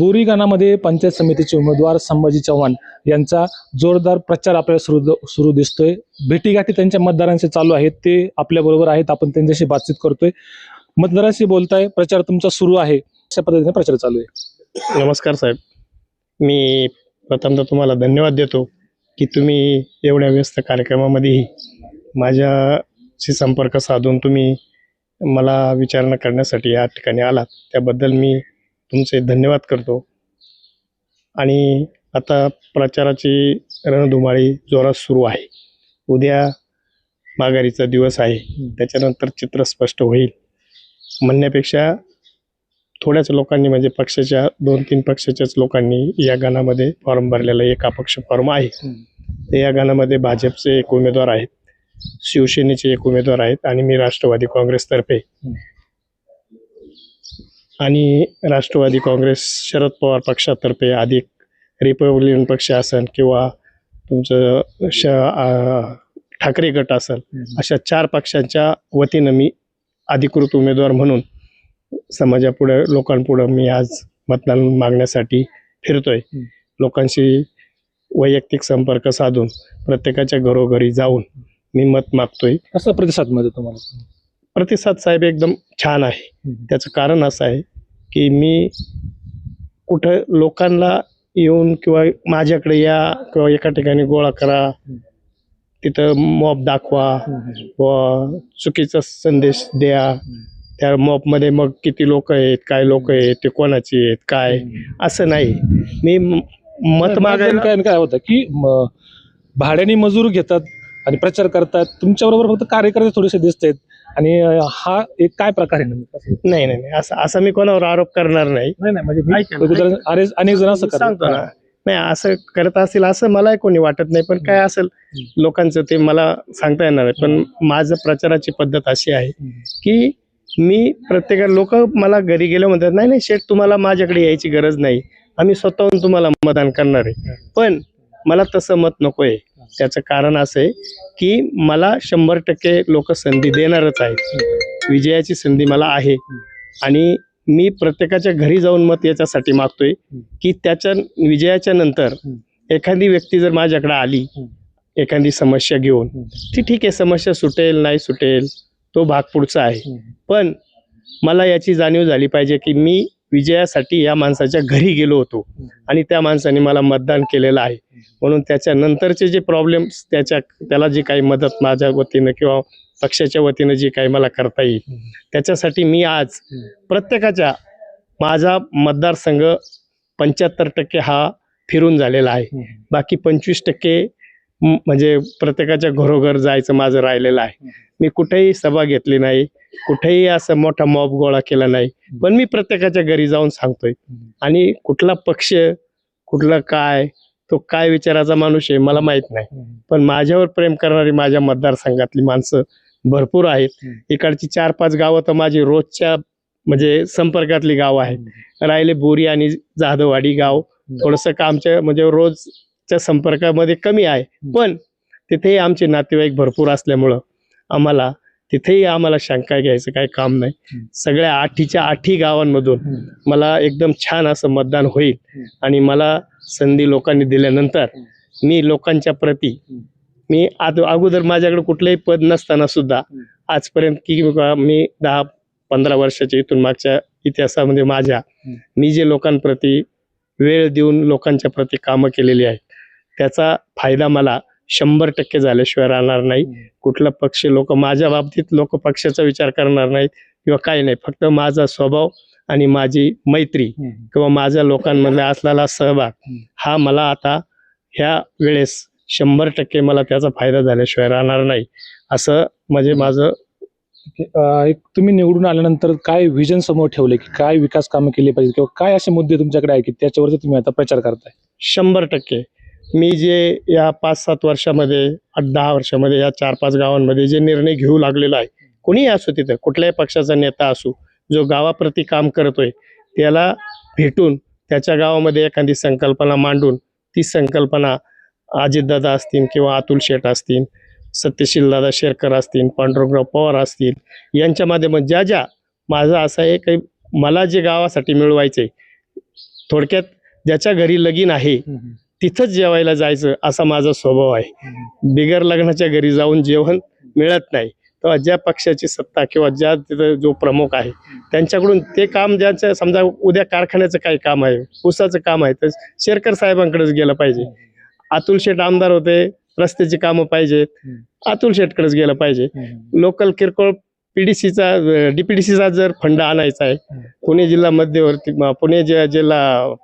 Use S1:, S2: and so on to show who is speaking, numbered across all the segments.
S1: दोरी गणामध्ये पंचायत समितीचे उमेदवार संभाजी चव्हाण यांचा जोरदार प्रचार आपल्याला सुरू सुरू दिसतोय. भेटीगाठी त्यांच्या मतदारांशी चालू आहेत ते आपल्या बरोबर आहेत आपण त्यांच्याशी बातचीत करतोय. मतदारांशी बोलताय प्रचार तुमचा सुरू आहे. अशा पद्धतीने प्रचार चालू आहे.
S2: नमस्कार साहेब. मी प्रथमतः तुम्हाला धन्यवाद देतो की तुम्ही एवढ्या व्यस्त कार्यक्रमामध्येही माझ्याशी संपर्क साधून तुम्ही मला विचारणा करण्यासाठी या ठिकाणी आलात. त्याबद्दल मी तुमचे धन्यवाद करतो. आणि आता प्रचाराची रणधुमाळी जोरात सुरू आहे. उद्या माघारीचा दिवस आहे. त्याच्यानंतर चित्र स्पष्ट होईल. म्हणण्यापेक्षा थोड्याच लोकांनी म्हणजे पक्षाच्या दोन तीन पक्षाच्याच लोकांनी या गाण्यामध्ये फॉर्म भरलेला एक अपक्ष फॉर्म आहे. तर या गाण्यामध्ये भाजपचे एक उमेदवार आहेत. शिवसेनेचे एक उमेदवार आहेत. आणि मी राष्ट्रवादी काँग्रेसतर्फे आणि राष्ट्रवादी काँग्रेस शरद पवार पक्षातर्फे अधिक रिपब्लिकन पक्ष असेल किंवा तुमचं श ठाकरे गट असेल अशा चार पक्षांच्या वतीनं मी अधिकृत उमेदवार म्हणून समाजापुढे लोकांपुढं मी आज मतदान मागण्यासाठी फिरतोय. लोकांशी वैयक्तिक संपर्क साधून प्रत्येकाच्या घरोघरी जाऊन मी मत मागतोय.
S1: कसा प्रतिसादमध्ये तुम्हाला?
S2: प्रतिसाद साहेब एकदम छान आहे. त्याचं कारण असं आहे की मी कुठं लोकांना येऊन किंवा माझ्याकडे या किंवा एका ठिकाणी गोळा करा तिथं मॉब दाखवा व चुकीचा संदेश द्या. त्या मॉबमध्ये मग किती लोक आहेत काय लोक आहेत ते कोणाचे आहेत काय? असं नाही. मी म- मत मागायला
S1: काय काय होतं की म, भाड्याने मजूर घेतात आणि प्रचार करतात. तुमच्या बरोबर फक्त कार्यकर्ते थोडेसे दिसत आहेत आणि हा एक काय प्रकार आहे नेमका?
S2: नाही नाही नाही. असं असं मी कोणावर आरोप करणार नाही.
S1: नाही नाही म्हणजे मी
S2: ना,
S1: अरे- अनेक जण असं
S2: मी सांगतो ना.
S1: करतात
S2: नाही असं करत असेल असं मलाही कोणी वाटत नाही पण काय असेल लोकांचं ते मला सांगता येणार आहे पण माझं प्रचाराची पद्धत अशी आहे की मी प्रत्येक लोक मला घरी गेले म्हणतात नाही नाही शेठ तुम्हाला माझ्याकडे यायची गरज नाही. आम्ही स्वतःहून तुम्हाला मतदान करणार आहे. पण मला तसं मत नको आहे त्याचं कारण असं आहे की मला शंभर टक्के लोक संधी देणारच आहेत. विजयाची संधी मला आहे. आणि मी प्रत्येकाच्या घरी जाऊन मत याच्यासाठी मागतोय की त्याच्या विजयाच्या नंतर एखादी व्यक्ती जर माझ्याकडे आली एखादी समस्या घेऊन ती ठीक आहे समस्या सुटेल नाही सुटेल तो भाग पुढचा आहे. पण मला याची जाणीव झाली पाहिजे की मी विजयासाठी या माणसाच्या घरी गेलो होतो. आणि त्या माणसाने मला मतदान केलेलं आहे. म्हणून त्याच्या नंतरचे जे प्रॉब्लेम्स त्याच्या त्याला जी काही मदत माझ्या वतीनं किंवा पक्षाच्या वतीनं जी काही मला करता येईल त्याच्यासाठी मी आज प्रत्येकाच्या माझा मतदारसंघ पंच्याहत्तर टक्के हा फिरून झालेला आहे. बाकी पंचवीस टक्के म्हणजे प्रत्येकाच्या घरोघर जायचं माझं राहिलेलं आहे. मी कुठेही सभा घेतली नाही कुठेही असं मोठा मॉब गोळा केला नाही पण मी प्रत्येकाच्या घरी जाऊन सांगतोय. आणि कुठला पक्ष कुठला काय तो काय विचाराचा माणूस आहे मला माहीत नाही. पण माझ्यावर प्रेम करणारी माझ्या मतदारसंघातली माणसं भरपूर आहेत. इकडची चार पाच गावं तर माझी रोजच्या म्हणजे संपर्कातली गावं आहेत. राहिले बोरी आणि जाधववाडी गाव. थोडंसं कामच्या म्हणजे रोज रोजच्या संपर्कामध्ये कमी आहे. पण तिथेही आमचे नातेवाईक भरपूर असल्यामुळं आम्हाला तिथेही आम्हाला शंका घ्यायचं काही काम नाही. सगळ्या आठीच्या आठी गावांमधून मला एकदम छान असं मतदान होईल. आणि मला संधी लोकांनी दिल्यानंतर मी लोकांच्या प्रती मी आद अगोदर माझ्याकडे कुठलंही पद नसताना सुद्धा आजपर्यंत की मी दहा पंधरा वर्षाच्या इथून मागच्या इतिहासामध्ये माझ्या मी जे लोकांप्रती वेळ देऊन लोकांच्या प्रती कामं केलेली आहेत त्याचा फायदा मला शंभर टक्के झाल्याशिवाय राहणार नाही. कुठला पक्ष लोक माझ्या बाबतीत लोक पक्षाचा विचार करणार नाहीत किंवा काही नाही. फक्त माझा स्वभाव आणि माझी मैत्री किंवा माझ्या लोकांमधला असलेला सहभाग हा मला आता ह्या वेळेस शंभर टक्के मला त्याचा फायदा झाल्याशिवाय राहणार नाही. असं म्हणजे माझं
S1: एक तुम्ही निवडून आल्यानंतर काय विजन समोर ठेवले की काय विकास कामं केली पाहिजे किंवा काय असे मुद्दे तुमच्याकडे आहे की त्याच्यावरती तुम्ही आता प्रचार करताय?
S2: शंभर टक्के. मी जे या पाच सात वर्षामध्ये आठ दहा वर्षामध्ये या चार पाच गावांमध्ये जे निर्णय घेऊ लागलेलो आहे कोणीही असो तिथं कुठल्याही पक्षाचा नेता असो जो गावाप्रती काम करतोय त्याला भेटून त्याच्या गावामध्ये एखादी संकल्पना मांडून ती संकल्पना अजितदादा असतील किंवा अतुल शेठ असतील सत्यशीलदादा शेरकर असतील पांडुरंगराव पवार असतील यांच्या माध्यमात ज्या ज्या माझं असं आहे काही मला जे गावासाठी मिळवायचे थोडक्यात ज्याच्या घरी लगीन आहे तिथंच जेवायला जायचं असा माझा स्वभाव आहे. बिगर लग्नाच्या घरी जाऊन जेवण मिळत नाही. तेव्हा ज्या पक्षाची सत्ता किंवा ज्या तिथं जो प्रमुख आहे त्यांच्याकडून ते काम ज्याचं समजा उद्या कारखान्याचं काही काम आहे ऊसाचं काम आहे तर शेरकर साहेबांकडेच गेलं पाहिजे. अतुल शेठ आमदार होते रस्त्याची कामं पाहिजेत. अतुल शेठकडेच गेलं पाहिजे. लोकल किरकोळ पीडीसीचा डीपीडीसीचा जर फंड आणायचा आहे पुणे जिल्हा मध्यवर्ती पुणे जिल्हा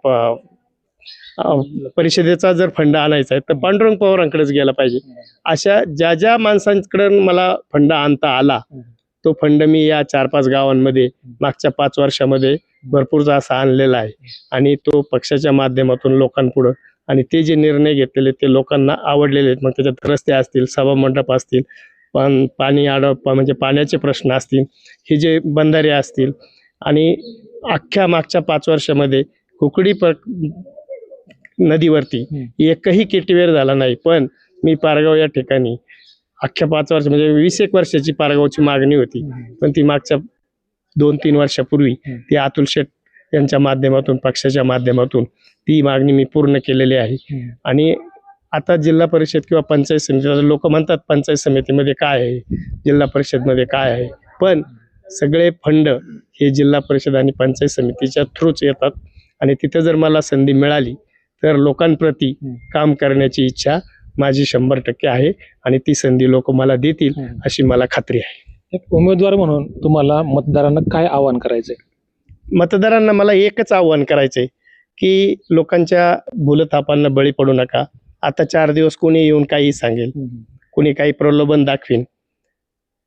S2: परिषदेचा जर फंड आणायचा आहे तर पांडुरंग पवारांकडेच गेला पाहिजे. अशा ज्या ज्या माणसांकडून मला फंड आणता आला तो फंड मी या चार पाच गावांमध्ये मागच्या पाच वर्षामध्ये भरपूरचा असा आणलेला आहे. आणि तो पक्षाच्या माध्यमातून लोकांपुढं आणि ते जे निर्णय घेतलेले ते लोकांना आवडलेले आहेत. मग त्याच्यात रस्ते असतील सभा मंडप असतील पण पाणी आडप म्हणजे पाण्याचे प्रश्न असतील हे जे बंधारे असतील आणि अख्ख्या मागच्या पाच वर्षामध्ये कुकडी नदीवरती. एकही किटीवेर झाला नाही पण मी पारगाव या ठिकाणी अख्ख्या पाच वर्ष म्हणजे वीस एक वर्षाची पारगावची मागणी होती. पण ती मागच्या दोन तीन वर्षापूर्वी ती अतुल शेठ यांच्या माध्यमातून पक्षाच्या माध्यमातून ती मागणी मी पूर्ण केलेली आहे. आणि आता जिल्हा परिषद किंवा पंचायत समिती लोक म्हणतात पंचायत समितीमध्ये काय आहे जिल्हा परिषदमध्ये काय आहे पण सगळे फंड हे जिल्हा परिषद आणि पंचायत समितीच्या थ्रूच येतात. आणि तिथे जर मला संधी मिळाली तर लोकांप्रती काम करण्याची इच्छा माझी शंभर टक्के आहे आणि ती संधी लोक मला देतील अशी मला खात्री आहे.
S1: एक उमेदवार म्हणून तुम्हाला मतदारांना काय आवाहन करायचंय?
S2: मतदारांना मला एकच आव्हान करायचंय की लोकांच्या भूलथापांना बळी पडू नका. आता चार दिवस कोणी येऊन काही सांगेल कोणी काही प्रलोभन दाखवीन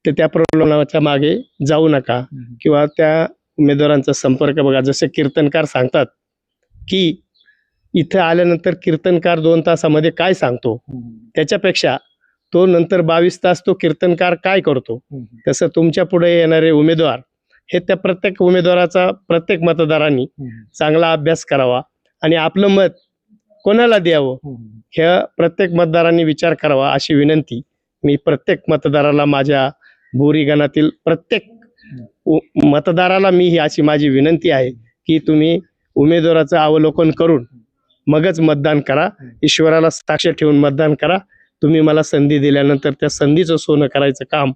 S2: तर त्या प्रलोभनाच्या मागे जाऊ नका. किंवा त्या उमेदवारांचा संपर्क बघा जसे कीर्तनकार सांगतात की इथं आल्यानंतर कीर्तनकार दोन तासामध्ये काय सांगतो? त्याच्यापेक्षा तो नंतर बावीस तास तो कीर्तनकार काय करतो? तसं तुमच्यापुढे येणारे उमेदवार हे त्या प्रत्येक उमेदवाराचा प्रत्येक मतदारांनी चांगला अभ्यास करावा आणि आपलं मत कोणाला द्यावं? ह्या प्रत्येक मतदारांनी विचार करावा अशी विनंती मी प्रत्येक मतदाराला माझ्या भूरीगणातील प्रत्येक उ- मतदाराला मी ही अशी माझी विनंती आहे की तुम्ही उमेदवाराचं अवलोकन करून मगच मतदान करा. ईश्वराला साक्ष ठेवून मतदान करा. तुम्ही मला संधी दिल्यानंतर त्या संधीचं सोनं करायचं काम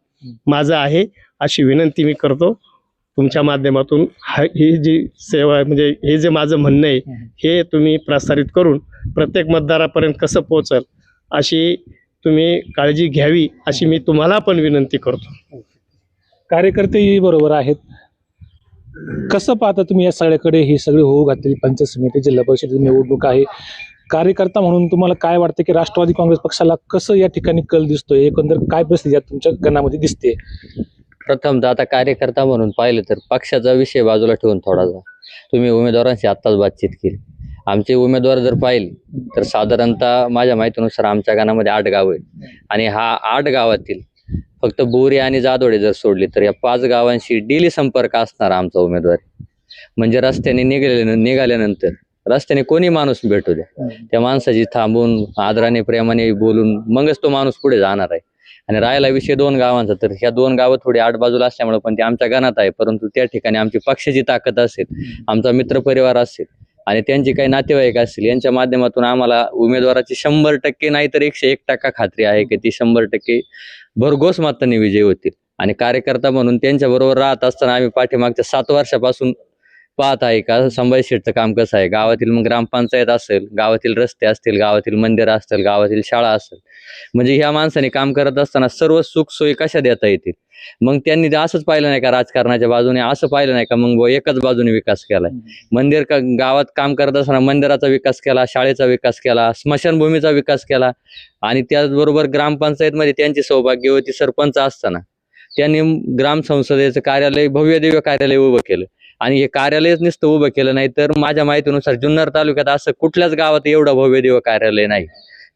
S2: माझं आहे अशी विनंती मी करतो. तुमच्या माध्यमातून ही जी सेवा आहे, म्हणजे हे जे माझं म्हणणं आहे हे तुम्ही प्रसारित करून प्रत्येक मतदारापर्यंत कसं पोहोचल अशी तुम्ही काळजी घ्यावी अशी मी तुम्हाला पण विनंती करतो.
S1: कार्यकर्तेही बरोबर आहेत. कसं पाहता तुम्ही या सगळ्याकडे? ही सगळी होऊ घातलेली पंचायत समिती जिल्हा परिषद निवडणूक आहे. कार्यकर्ता म्हणून तुम्हाला काय वाटतं की राष्ट्रवादी काँग्रेस पक्षाला कसं या ठिकाणी कल दिसतोय? एकंदर काय परिस्थिती तुमच्या गणामध्ये दिसते?
S3: प्रथमतः आता कार्यकर्ता म्हणून पाहिलं तर पक्षाचा विषय बाजूला ठेवून थोडासा तुम्ही उमेदवारांशी आत्ताच बातचीत केली. आमचे उमेदवार जर पाहिले तर साधारणतः माझ्या माहितीनुसार आमच्या गणामध्ये आठ गाव आहेत. आणि हा आठ गावातील फक्त बोरी आणि जादोडे जर सोडली तर या पाच गावांशी डेली संपर्क असणार आमचा उमेदवार. म्हणजे रस्त्याने निघाले निघाल्यानंतर रस्त्याने कोणी माणूस भेटू द्या. त्या माणसाची थांबून आदराने प्रेमाने बोलून मगच तो माणूस पुढे जाणार आहे. आणि राहिला विषय दोन गावांचा तर ह्या दोन गावं थोडी आडबाजूला असल्यामुळे पण ते आमच्या गणात आहे. परंतु त्या ठिकाणी आमची पक्षाची ताकद असेल आमचा मित्रपरिवार असेल आणि त्यांचे काही नातेवाईक असतील यांच्या माध्यमातून आम्हाला उमेदवाराची शंभर टक्के नाही तर एकशे एक टक्का खात्री आहे की ती शंभर टक्के भरघोस मतांनी विजयी होतील. आणि कार्यकर्ता म्हणून त्यांच्याबरोबर राहत असताना आम्ही पाठीमागच्या सात वर्षापासून पाहत आहे का? संभाजी काम कसं आहे? गावातील मग ग्रामपंचायत असेल गावातील रस्ते असतील गावातील मंदिर असतील गावातील शाळा असेल. म्हणजे ह्या माणसाने काम करत असताना सर्व सुख सोयी कशा देता येतील? मग त्यांनी असंच पाहिलं नाही का राजकारणाच्या बाजूने असं पाहिलं नाही का मग एकच बाजूने विकास केलाय. मंदिर का गावात काम करत असताना मंदिराचा विकास केला शाळेचा विकास केला स्मशानभूमीचा विकास केला आणि त्याचबरोबर ग्रामपंचायतमध्ये त्यांची सौभाग्यवती सरपंच असताना. त्यांनी ग्राम संसदेचं कार्यालय भव्य दिव्य कार्यालय उभं केलं. आणि हे कार्यालयच नुसतं उभं केलं नाही तर माझ्या माहितीनुसार जुन्नर तालुक्यात असं कुठल्याच गावात एवढं भव्य देव कार्यालय नाही.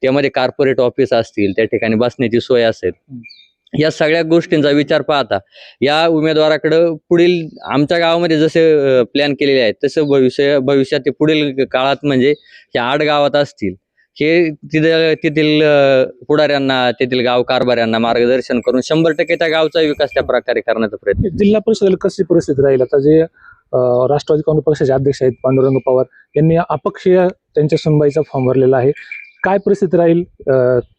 S3: त्यामध्ये कार्पोरेट ऑफिस असतील त्या ठिकाणी बसण्याची सोय असेल. या सगळ्या गोष्टींचा विचार पाहता या उमेदवाराकडं पुढील आमच्या गावामध्ये जसे प्लॅन केलेले आहेत तसं भविष्य भविष्यात ते पुढील काळात म्हणजे ह्या आठ गावात असतील हे तिथे तेथील पुढाऱ्यांना तेथील गाव कारभाऱ्यांना मार्गदर्शन करून शंभर टक्के त्या गावचा विकास त्या प्रकारे करण्याचा प्रयत्न
S1: जिल्हा परिषदेला कशी परिस्थिती राहील? आता जे राष्ट्रवादी काँग्रेस पक्षाचे अध्यक्ष आहेत पांडुरंग पवार. यांनी अपक्षीय त्यांच्या सुनबाईचा फॉर्म भरलेला आहे. काय परिस्थिती राहील?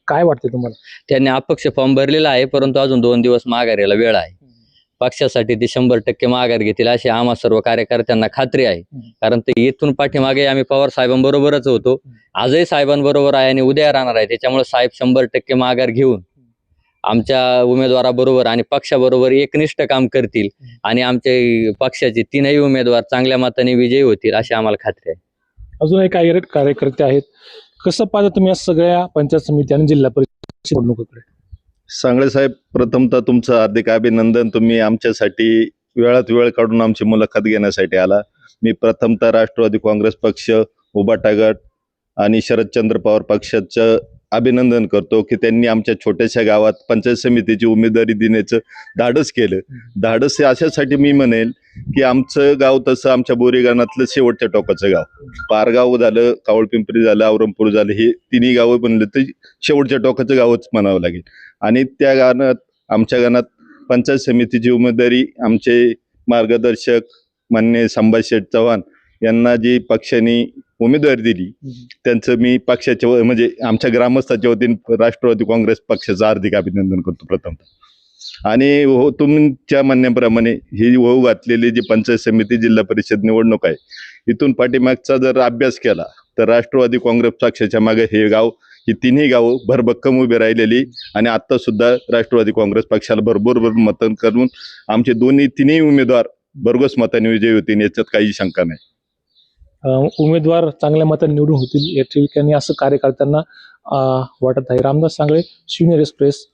S1: काय वाटते तुम्हाला?
S3: त्यांनी अपक्ष फॉर्म भरलेला आहे परंतु अजून दोन दिवस माघार वेळ आहे. पक्षासाठी ते शंभर टक्के माघार घेतील अशी आम्हा सर्व कार्यकर्त्यांना खात्री आहे. कारण ते इथून पाठीमागे आम्ही पवार साहेबांबरोबरच होतो. आजही साहेबांबरोबर आहे आणि उद्या राहणार आहे. त्याच्यामुळे साहेब शंभर टक्के माघार घेऊन आमच्या उमेदवाराबरोबर आणि पक्षाबरोबर एकनिष्ठ काम करतील आणि आमचे पक्षाचे तीनही उमेदवार चांगल्या मताने विजयी होतील अशी आम्हाला खात्री आहे.
S1: अजूनही काही कार्यकर्ते आहेत. कसं पाहता तुम्ही या सगळ्या पंचायत समिती आणि जिल्हा परिषद निवडणुकीकडे?
S4: सांगळे साहेब प्रथमतः तुमचं हार्दिक अभिनंदन. तुम्ही आमच्यासाठी वेळात वेळ काढून आमची मुलाखत घेण्यासाठी आला. मी प्रथमतः राष्ट्रवादी काँग्रेस पक्ष उबाटा गट आणि शरदचंद्र पवार पक्षाचं अभिनंदन करतो की त्यांनी आमच्या छोट्याशा गावात पंचायत समितीची उमेदवारी देण्याचं धाडस केलं. धाडस हे अशासाठी मी म्हणेल की आमचं गाव तसं आमच्या बोरीगानातलं शेवटच्या टोकाचं गाव. पारगाव झालं कावळपिंपरी झालं औरंगपूर झालं हे तिन्ही गावं म्हणलं तर शेवटच्या टोकाचं गावच म्हणावं लागेल. आणि त्या गाण्यात आमच्या गाण्यात पंचायत समितीची उमेदवारी आमचे मार्गदर्शक मान्य संभाजी शेठ चव्हाण यांना जी पक्षाने उमेदवारी दिली. त्यांचं मी पक्षाच्या म्हणजे आमच्या ग्रामस्थाच्या वतीने राष्ट्रवादी काँग्रेस पक्षाचं हार्दिक अभिनंदन करतो प्रथम. आणि हो तुमच्या म्हणण्याप्रमाणे ही होऊ घातलेली जी पंचायत समिती जिल्हा परिषद निवडणूक आहे इथून पाठीमागचा जर अभ्यास केला तर राष्ट्रवादी काँग्रेस पक्षाच्या मागे हे गाव ही तिन्ही गावं भरभक्कम उभी राहिलेली आणि आता सुद्धा राष्ट्रवादी काँग्रेस पक्षाला भरपूर भर मतन करून आमचे दोन्ही तिन्ही उमेदवार भरघोस मताने विजयी होतील याच्यात काही शंका नाही.
S1: उमेदवार चांगल्या मताने निवडून होतील या ठिकाणी असं कार्यकर्त्यांना वाटत आहे. रामदास सांगळे शिवनेर एक्सप्रेस